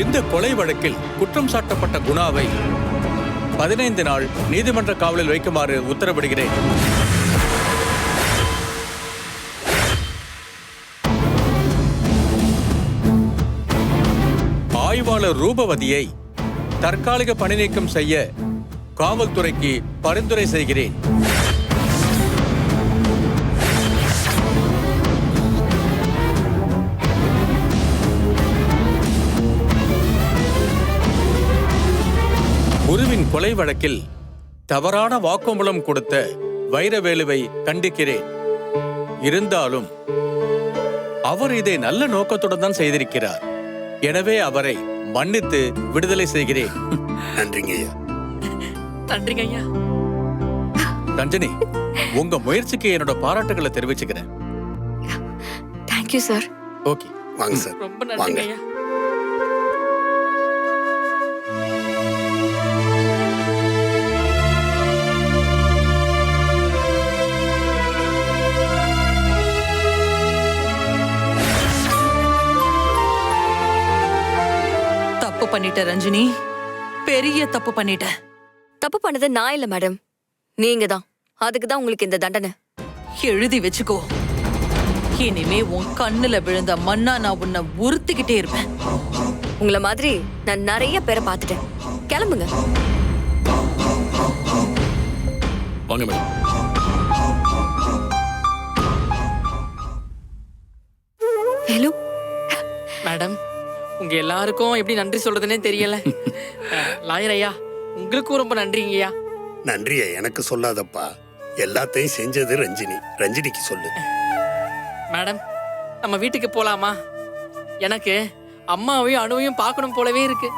இந்த கொலை வழக்கில் குற்றம் சாட்டப்பட்ட குணாவை பதினைந்து நாள் நீதிமன்ற காவலில் வைக்குமாறு உத்தரவிடுகிறேன். ஆய்வாளர் ரூபவதியை தற்காலிக பணி நீக்கம் செய்ய காவல்துறைக்கு பரிந்துரை செய்கிறேன். குருவின் கொலை வழக்கில் தவறான வாக்குமூலம் கொடுத்த வைரவேலுவை கண்டிக்கிறேன். இருந்தாலும் அவர் இதை நல்ல நோக்கத்துடன் தான் செய்திருக்கிறார். எனவே அவரை மன்னித்து விடுதலை செய்கிறேன். நன்றிங்க ஐயா. நன்றிங்க ஐயா. ரஞ்சனி உங்க முயற்சிக்கு என்னோட பாராட்டுகளை தெரிவிச்சுக்கிறேன். Thank you sir okay. வாங்க சார் ரொம்ப நன்றிங்க. ஐயா. பண்ணிட்ட ரஞ்சினி. பெரிய தப்பு பண்ணிட்ட. தப்பு பண்ணது நான் இல்ல மேடம். நீங்க தான். அதுக்கு தான் உங்களுக்கு இந்த தண்டனை. எழுதி வச்சுக்கோ. இனிமே உன் கண்ணுல விழுந்த மண்ணா நான் உன்னை உறுத்திக்கிட்டே இருப்பேன். உங்கள மாதிரி நான் நிறைய பேரை பார்த்துட்டேன். கிளம்புங்க. வாங்க மேடம். ஹலோ? மேடம் உங்க எல்லாருக்கும் எப்படி நன்றி சொல்றதுன்னே தெரியல. லாயர் ஐயா உங்களுக்கும் ரொம்ப நன்றிங்க ஐயா. நன்றிய? எனக்கு சொல்லாதப்பா. எல்லாத்தையும் செஞ்சது ரஞ்சினி. ரஞ்சினிக்கு சொல்லு. மேடம் நம்ம வீட்டுக்கு போலாமா? எனக்கு அம்மாவையும் அணுவையும் பார்க்கணும் போலவே இருக்கு.